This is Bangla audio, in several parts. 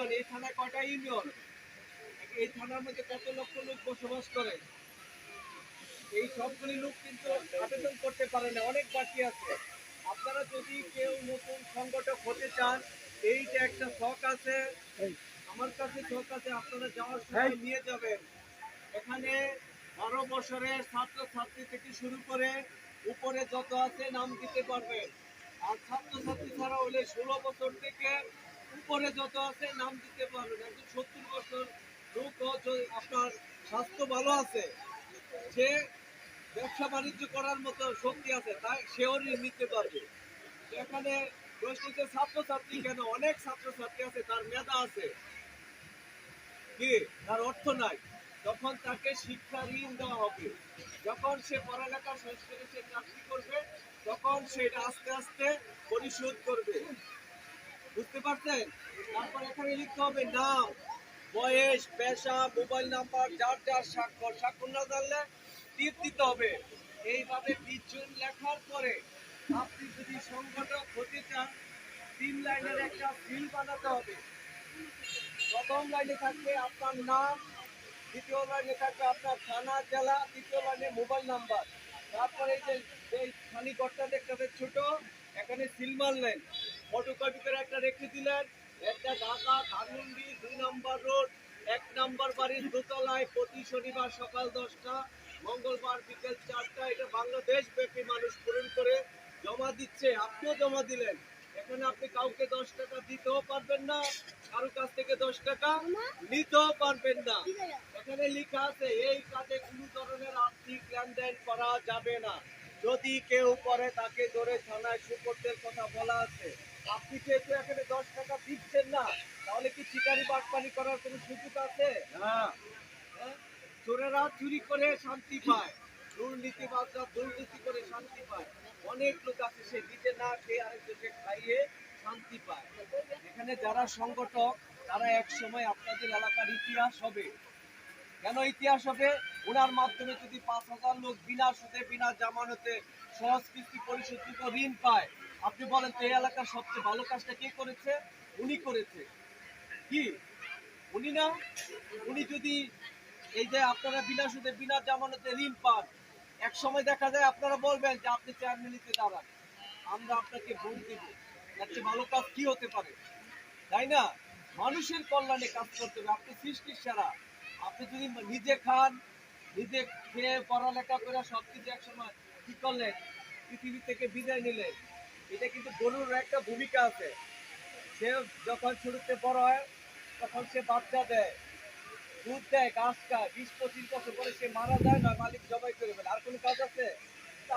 ইউনিয়ন এই থানায় কয়টা ইউনিয়ন? এই থানার মধ্যে কত লক্ষ লোক বসবাস করে? এই সবগুলি লোক কিন্তু আবেদন করতে পারে না অনেক বাকি আছে। আপনারা যদি কেউ নতুন সংগঠক হতে চান এইটা একটা শখ আছে। আমার কাছে শখ আছে আপনারা যাওয়ার সময় নিয়ে যাবেন। এখানে বারো বছরের ছাত্র ছাত্রী থেকে শুরু করে উপরে যত আছে নাম দিতে পারবেন। আর ছাত্র ছাত্রী ছাড়া হলে ষোলো বছর থেকে উপরে যত আছে নাম দিতে পারবেন। একজন সত্তর বছর লোক আপনার স্বাস্থ্য ভালো আছে, সে ব্যবসা বাণিজ্য করার মতো শক্তি আছে, তাই সেও ঋণ নিতে পারবে। এখানে প্রশ্ন হচ্ছে ছাত্রছাত্রী কেন? অনেক ছাত্রছাত্রী আছে, তার মেধা আছে। কি? তার অর্থ নাই। তখন তাকে শিক্ষা ঋণ দেওয়া হবে, যখন সে পড়ালেখা শেষ করে সে চাকরি করবে, তখন সেটা আস্তে আস্তে পরিশোধ করবে। বুঝতে তারপর এখানে লিখতে হবে নাম, বয়স, পেশা, মোবাইল নাম্বার, যার যার স্বাক্ষর। স্বাক্ষর না জানলে টিপ দিতে হবে। এইভাবে লেখার পরে আপনি যদি সংগঠক হতে চান, তিন লাইনের একটা বানাতে হবে। প্রথম লাইনে থাকবে আপনার নাম, দ্বিতীয় লাইনে থাকবে আপনার থানা, জেলা, তৃতীয় লাইনে মোবাইল নাম্বার। তারপরে এই যে, এই ঘরটা দেখতে হবে ছোট, এখানে সিল মারলেন ফটোকপি করে একটা রেখে দিলেন। একটা ঢাকা ধানমন্ডি দুই নম্বর রোড এক নম্বর বাড়ির দোতলায় প্রতি শনিবার সকাল দশটা মঙ্গলবার বিকেল চারটা। এটা বাংলাদেশ ব্যাপী মানুষ পূরণ করে জমা দিচ্ছে। আপনিও জমা দিলেন। এখানে আপনি কাউকে দশ টাকা দিতেও পারবেন না কারও কাছ থেকে দশ টাকা নিতেও পারবেন না। এখানে লেখা আছে এই কাজে কোনো ধরনের আর্থিক লেনদেন করা যাবে না। যদি কেউ করে তাকে ধরে থানায় সুপর্দের কথা বলা আছে। আপনি যেহেতু এখানে দশ টাকা দিচ্ছেন না তাহলে কি চিকারি বাটপানি করার কোনো সুযোগ আছে? হ্যাঁ? চোরেরা চুরি করে শান্তি পায় দুর্নীতিবাজরা দুর্নীতি করে শান্তি পায়। অনেক লোক আছে সে নিজে না খেয়ে আরেকজনকে খাইয়ে শান্তি পায়। এখানে যারা সংগঠক তারা এক সময় আপনাদের এলাকার ইতিহাস হবে। কেন ইতিহাস হবে? ওনার মাধ্যমে যদি পাঁচ হাজার লোক বিনা সুদে, বিনা জামানতে সহজ কিস্তি পরিশোধিত ঋণ পায়, আপনি বলেন তো এই এলাকার সবচেয়ে ভালো কাজটা কে করেছে? উনি করেছে। কি? উনি না? উনি যদি এই যে আপনারা বিনা সুদে, বিনা জামানতে ঋণ পান, এক সময় দেখা যায় আপনারা বলবেন যে আপনি চেয়ারম্যানিতে দাঁড়ান। আমরা আপনাকে ভোট দেব। চেয়ে ভালো কাজ কি হতে পারে? তাই না? মানুষের কল্যাণে কাজ করতে হবে। আপনি সৃষ্টির সারা। আপনি যদি নিজে খান, নিজে খেয়ে পড়ালেখা করে সব কিছু একসময় কি করলেন? পৃথিবী থেকে বিদায় নিলেন। এটা কিন্তু গরুর একটা ভূমিকা আছে। সে যখন শুরুতে বড় হয়, তখন সে বাচ্চা দেয়, দুধ দেয়, ঘাস খায়। বিশ, পঁচিশ বছর পরে সে মারা যায় না, মালিক জবাই করে ফেলে। আর কোনো কাজ আছে?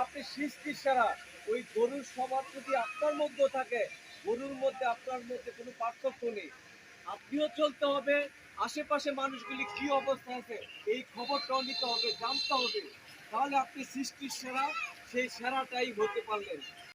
আপনি সৃষ্টির সারা ওই গরুর স্বভাব যদি আপনার মধ্যে থাকে। গরুর মধ্যে, আপনার মধ্যে কোনো পার্থক্য নেই। আপনিও চলতে হবে। আশেপাশে মানুষগুলি কি অবস্থা আছে, এই খবরটাও নিতে হবে, জানতে হবে। তাহলে আপনি সৃষ্টির সেরা, সেই সেরাটাই হতে পারলেন।